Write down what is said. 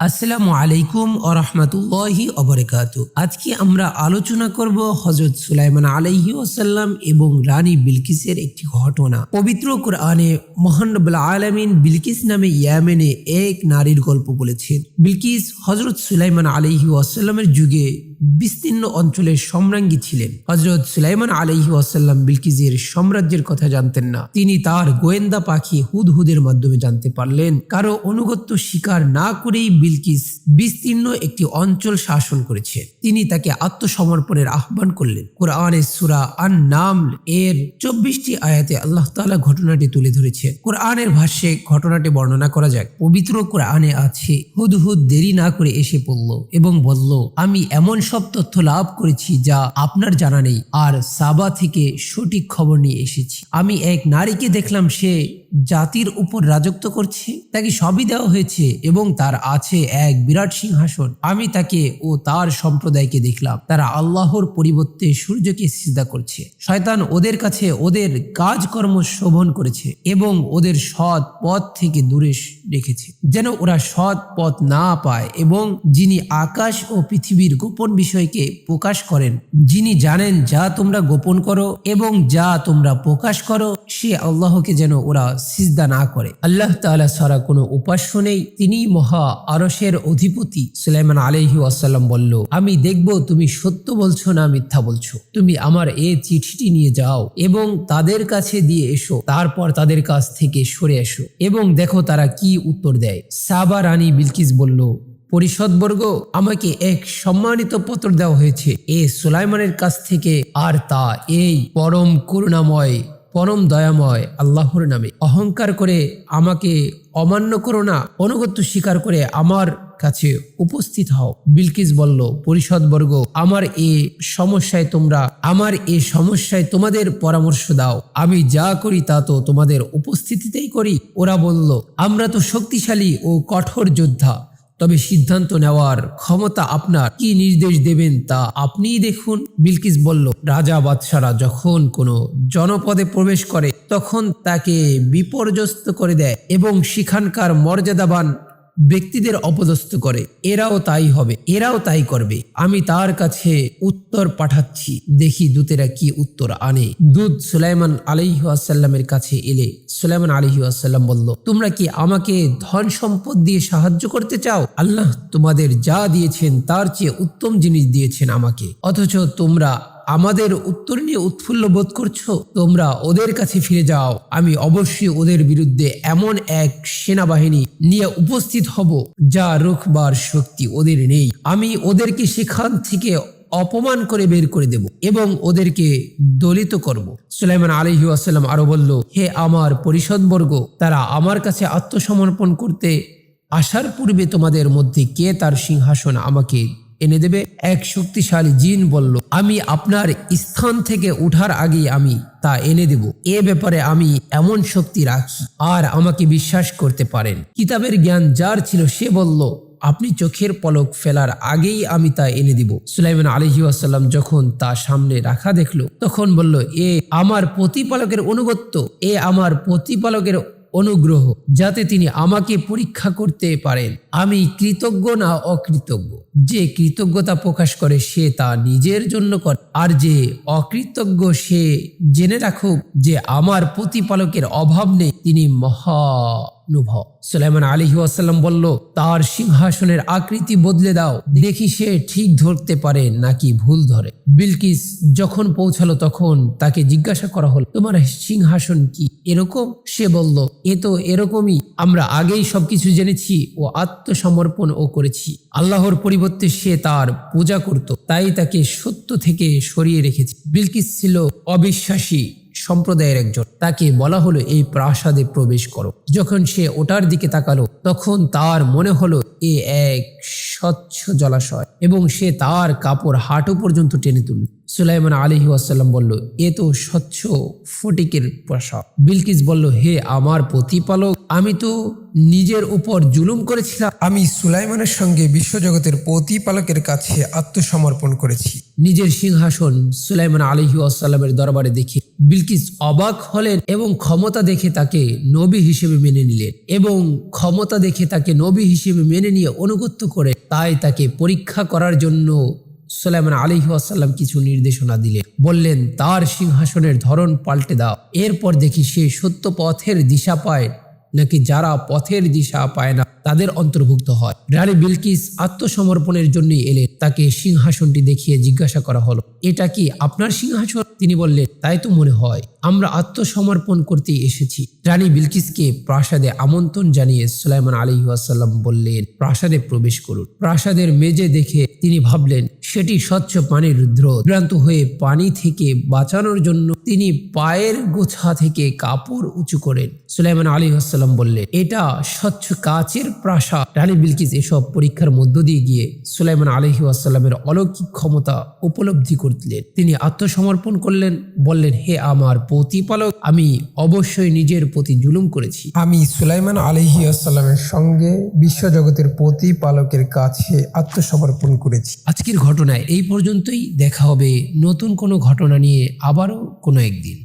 আসসালামু আলাইকুম ও রহমতুল্লাহি অবরকাত আজকে আমরা আলোচনা করব হজরত সুলাইমান আলাইহি ওসাল্লাম এবং রানী বিলকিসের একটি ঘটনা। পবিত্র কোরআনে মহানবুল আলমিন বিলকিস নামে ইয়ামেনে এক নারীর গল্প বলেছেন। বিলকিস হজরত সুলাইমান আলাইহি ওয়াসাল্লামের যুগে বিস্তীর্ণ অঞ্চলের সম্রাঙ্গী ছিলেন। হজরত সুলাইমান আলাইহি ওয়াসাল্লাম বিলকিসের সাম্রাজ্যের কথা জানতেন না। তিনি তার গোয়েন্দা পাখি হুদহুদের মাধ্যমে জানতে পারলেন। কারও অনুগত্য স্বীকার না করেই বিলকিস বিস্তীর্ণ একটি অঞ্চল শাসন করেছে। তিনি তাকে আত্মসমর্পণের আহ্বান করলেন। কোরআনের সুরা আন নাম এর চব্বিশটি আয়াতে আল্লাহ তাআলা ঘটনাটি তুলে ধরেছে। কোরআনের ভাষ্যে ঘটনাটি বর্ণনা করা যাক। পবিত্র কোরআনে আছে, হুদহুদ দেরি না করে এসে পড়ল এবং বলল, আমি এমন সব তথ্য লাভ করেছি যা আপনার জানা নেই। আর সাবা থেকে সঠিক খবর নিয়ে এসেছি। আমি এক নারীকে দেখলাম, সে জাতির উপর রাজত্ব করছে, তাকে সবই দেওয়া হয়েছে এবং তার আছে এক বিরাট সিংহাসন। আমি তাকে ও তার সম্প্রদায়কে দেখলাম। তারা আল্লাহর পরিবর্তে সূর্যকে সিজদা করছে। শয়তান ওদের কাছে ওদের কাজকর্ম শোভন করেছে এবং ওদের সৎ পথ থেকে দূরে রেখেছে, যেন ওরা সৎ পথ না পায় এবং যিনি আকাশ ও পৃথিবীর গোপন বিষয়কে প্রকাশ করেন, যিনি জানেন যা তোমরা গোপন করো এবং যা তোমরা প্রকাশ করো, সে আল্লাহকে যেন ওরা সিজদা না করে। আল্লাহ তাআলা ছাড়া কোনো উপাস্য নেই। তিনি মহা আরসের অধিপতি। সুলাইমান আলহি আসাল্লাম বলল, আমি দেখব, তুমি সত্য বলছো না মিথ্যা বলছো। তুমি আমার এ চিঠিটি নিয়ে যাও এবং তাদের কাছে দিয়ে এসো। তারপর তাদের কাছ থেকে সরে এসো এবং দেখো তারা কি উত্তর দেয়। সাবা রানী বিলকিস বলল পরিষদবর্গ আমাকে এক সম্মানিত পত্র দেওয়া হয়েছে। এ সুলাইমানের কাছ থেকে আর তা এই পরম করুণাময় পরম দয়াময় আল্লাহর নামে। অহংকার করে আমাকে অমান্য করো না, অনুগত্য স্বীকার করে আমার কাছে উপস্থিত হও। বিলকিস বলল পরিষদবর্গ আমার এ সমস্যায় তোমরা, আমার এ সমস্যায় তোমাদের পরামর্শ দাও। আমি যা করি তা তো তোমাদের উপস্থিতিতেই করি। ওরা বলল, আমরা তো শক্তিশালী ও কঠোর যোদ্ধা। তবে সিদ্ধান্ত নেওয়ার ক্ষমতা আপনার। কি নির্দেশ দেবেন তা আপনিই দেখুন, বিলকিস বলল। রাজা বাদশারা যখন কোনো জনপদে প্রবেশ করে, তখন তাকে বিপর্যস্ত করে দেয় এবং সেখানকার মর্যাদাবান ব্যক্তিদের অপদস্থ করে। এরাও তাই হবে, এরাও তাই করবে। আমি তার কাছে উত্তর পাঠাচ্ছি। দেখি দূতেরা কি উত্তর আনে। দূত সুলাইমান আলাইহু আসাল্লামের কাছে এলে সুলাইমান আলাইহু আসাল্লাম বলল, তোমরা কি আমাকে ধন সম্পদ দিয়ে সাহায্য করতে চাও? আল্লাহ তোমাদের যা দিয়েছেন তার চেয়ে উত্তম জিনিস দিয়েছেন আমাকে। অথচ তোমরা আমাদের উত্তর নিয়ে উৎফুল্ল বোধ করছ? তোমরা ওদের কাছে ফিরে যাও। আমি অবশ্যই ওদের বিরুদ্ধে এমন এক সেনাবাহিনী নিয়ে উপস্থিত হব, যা রুখবার শক্তি ওদের নেই। আমি ওদেরকে সেখান থেকে অপমান করে বের করে দেব এবং ওদেরকে দলিত করব। সুলাইমান আলহি আসাল্লাম আরও বলল, হে আমার পরিষদবর্গ, তারা আমার কাছে আত্মসমর্পণ করতে আসার পূর্বে তোমাদের মধ্যে কে তার সিংহাসন আমাকে এনে দেবে এক শক্তিশালী জিন বলল, আমি আপনার স্থান থেকে উঠার আগেই আমি তা এনে দেব। এ ব্যাপারে আমি এমন শক্তি রাখি, আর আমাকে বিশ্বাস করতে পারেন। কিতাবের জ্ঞান যার ছিল, সে বলল, আপনি চোখের পলক ফেলার আগেই আমি তা এনে দিব। সুলাইমান আলহি আসাল্লাম যখন তা সামনে রাখা দেখল, তখন বলল, এ আমার প্রতিপালকের অনুগত্য, এ আমার প্রতিপালকের অনুগ্রহ যাতে তিনি আমাকে পরীক্ষা করতে পারেন। আমি কৃতজ্ঞ না অকৃতজ্ঞ। যে কৃতজ্ঞতা প্রকাশ করে সে তা নিজের জন্য করে। আর যে অকৃতজ্ঞ সে জেনে রাখুক যে আমার প্রতিপালকের অভাব নেই, তিনি মহানুভব সুলাইমান আলী ওয়াসাল্লাম বলল, তার সিংহাসনের আকৃতি বদলে দাও, দেখি সে ঠিক ধরতে পারে নাকি ভুল ধরে। বিলকিস যখন পৌঁছালো তখন তাকে জিজ্ঞাসা করা হলো, তোমার সিংহাসন কি? এরকম সে বলল, এ তো এরকমই, আমরা আগেই সবকিছু জেনেছি ও আত্মসমর্পণ ও করেছি। আল্লাহর পরিবর্তে সে তার পূজা করত, তাই তাকে সত্য থেকে সরিয়ে রেখেছে। বিলকিস ছিল অবিশ্বাসী সম্প্রদায়ের একজন। তাকে বলা হলো, এই প্রাসাদে প্রবেশ করো। যখন সে ওটার দিকে তাকালো, তখন তার মনে হলো, এ এক স্বচ্ছ জলাশয়। এবং সে তার কাপড় হাঁটু পর্যন্ত টেনে তুলল। সুলাইমান আলহি আসাল্লাম বলল এ তো স্বচ্ছ ফটিকের পোশাক বিলকিস বলল হে আমার প্রতিপালক আমি তো নিজের উপর জুলুম করেছিলাম। আমি সুলাইমানের সঙ্গে বিশ্বজগতের প্রতিপালকের কাছে আত্মসমর্পণ করেছি। নিজের সিংহাসন সুলাইমান আলহি আসাল্লামের দরবারে দেখে বিলকিস অবাক হলেন এবং ক্ষমতা দেখে তাকে নবী হিসেবে মেনে নিলেন এবং ক্ষমতা দেখে তাকে নবী হিসেবে মেনে নিয়ে অনুগত্য করে তাই তাকে পরীক্ষা করার জন্য সুলাইমান আলী আসাল্লাম কিছু নির্দেশনা দিলেন। বললেন, তার সিংহাসনের ধরন পাল্টে দাও। এরপর দেখি সে সত্য পথের দিশা পায়, নাকি যারা পথের দিশা পায় না। তাদের অন্তর্ভুক্ত হয়। রানী বিলকিস আত্মসমর্পণের জন্যই এলেন তাকে সিংহাসনটি দেখিয়ে জিজ্ঞাসা করা হলো, এটা কি আপনার সিংহাসন? তিনি বললেন, তাই তো মনে হয়, আমরা আত্মসমর্পণ করতে এসেছি। রানী বিলকিসকে প্রাসাদে আমন্ত্রণ জানিয়ে সুলাইমান আলী আসাল্লাম বললেন, প্রাসাদে প্রবেশ করুন। প্রাসাদের মেজে দেখে তিনি ভাবলেন, সেটি স্বচ্ছ পানির রুদ্র। বিভ্রান্ত হয়ে পানি থেকে বাঁচানোর জন্য তিনি পায়ের গোছা থেকে কাপড় উঁচু করেন। সুলাইমান আলী আসসালাম বললেন, এটা স্বচ্ছ কাচের প্রাসাদ রানী বিলকিস এসব পরীক্ষার মধ্য দিয়ে গিয়ে সুলাইমান আলহি আসসালামের অলৌকিক ক্ষমতা উপলব্ধি করলেন। তিনি আত্মসমর্পণ করলেন বললেন হে আমার প্রতিপালক আমি অবশ্যই নিজের প্রতি জুলুম করেছি। আমি সুলাইমান আলহি আসাল্লামের সঙ্গে বিশ্বজগতের প্রতিপালকের কাছে আত্মসমর্পণ করেছি। আজকের ঘটনায় এই পর্যন্তই। দেখা হবে নতুন কোনো ঘটনা নিয়ে আবারও কোনো একদিন।